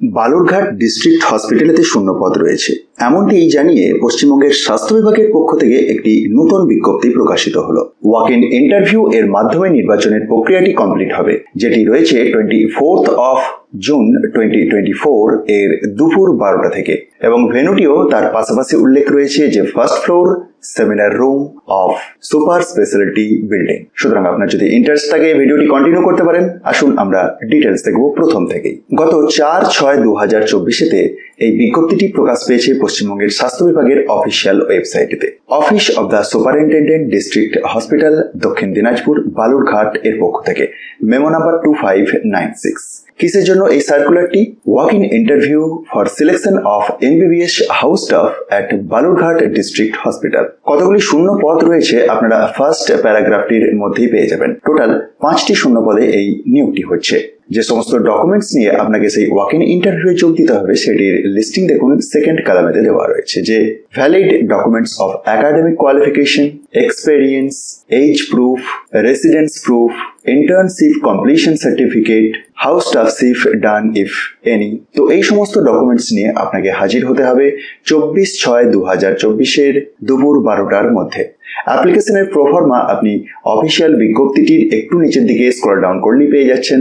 Balurghat district হসপিটালেতে শূন্য পদ রয়েছে। এমনটি জানিয়ে পশ্চিমবঙ্গের স্বাস্থ্য বিভাগের পক্ষ থেকে একটি নতুন বিজ্ঞপ্তি প্রকাশিত হলো। ওয়াক ইন ইন্টারভিউ এর মাধ্যমে নির্বাচনের প্রক্রিয়াটি কমপ্লিট হবে, যেটি রয়েছে twenty fourth of June twenty twenty four এর দুপুর বারোটা থেকে। এবং ভেনুটিও তার পাশাপাশি উল্লেখ রয়েছে যে first floor seminar room of super speciality building সুতরাং আপনার যদি ইন্টারেস্ট থাকে, ভিডিওটি কন্টিনিউ করতে পারেন। আসুন আমরা ডিটেলস দেখব প্রথম থেকেই। গত চার ছয় দু হাজার চব্বিশেতে এই বিজ্ঞপ্তিটি প্রকাশ পেয়েছে পশ্চিমবঙ্গের স্বাস্থ্য বিভাগের official ওয়েবসাইটেতে office of the superintendent district hospital Dakshin Dinajpur, Balurghat এর পক্ষ থেকে। Memo number two five nine six কিসের জন্য এই সার্কুলারটি walk in interview for selection of MBBS house staff at Balurghat district hospital কতগুলি শূন্য পদ রয়েছে আপনারা ফার্স্ট প্যারাগ্রাফটির মধ্যেই পেয়ে যাবেন। টোটাল পাঁচটি শূন্য পদে এই নিয়োগটি হচ্ছে। যে সমস্ত ডকুমেন্টস নিয়ে আপনাকে সেই ওয়াক ইন ইন্টারভিউ যোগ দিতে হবে, সেটির লিস্টিং দেখুন সেকেন্ড কালামেতে দেওয়া রয়েছে যে valid documents of academic qualification experience age proof residence proof internship completion certificate house staffship done if any তো এই সমস্ত ডকুমেন্টস নিয়ে আপনাকে হাজির হতে হবে চব্বিশ ছয় দু হাজার চব্বিশের দুপুর বারোটার মধ্যে। অ্যাপ্লিকেশনের প্রফর্মা আপনি অফিসিয়াল বিজ্ঞপ্তিটির একটু নিচের দিকে স্ক্রল ডাউন করলেই পেয়ে যাচ্ছেন।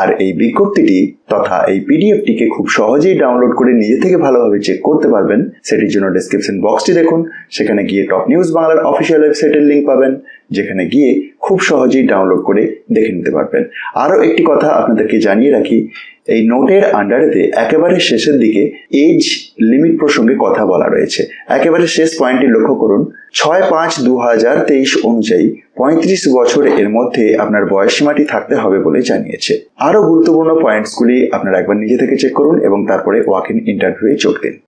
আর এই বিজ্ঞপ্তিটি তথা এই পিডিএফটিকে খুব সহজেই ডাউনলোড করে নিজে থেকে ভালোভাবে চেক করতে পারবেন। সেটির জন্য ডেসক্রিপশন বক্সটি দেখুন। সেখানে গিয়ে টপ নিউজ বাংলার অফিসিয়াল ওয়েবসাইটের লিঙ্ক পাবেন। যেখানে গিয়ে খুব সহজেই ডাউনলোড করে দেখে নিতে পারবেন। আরও একটি কথা আপনাদেরকে জানিয়ে রাখি, এই নোটের আন্ডারেতে একেবারে শেষের দিকে এজ লিমিট প্রসঙ্গে কথা বলা রয়েছে। একেবারে শেষ পয়েন্টটি লক্ষ্য করুন, ছয় পাঁচ দু হাজার তেইশ অনুযায়ী পঁয়ত্রিশ বছর এর মধ্যে আপনার বয়সসীমাটি থাকতে হবে বলে জানিয়েছে। আরও গুরুত্বপূর্ণ পয়েন্টসগুলি আপনারা একবার নিজে থেকে চেক করুন এবং তারপরে ওয়াক ইন ইন্টারভিউয়ে যোগ দিন।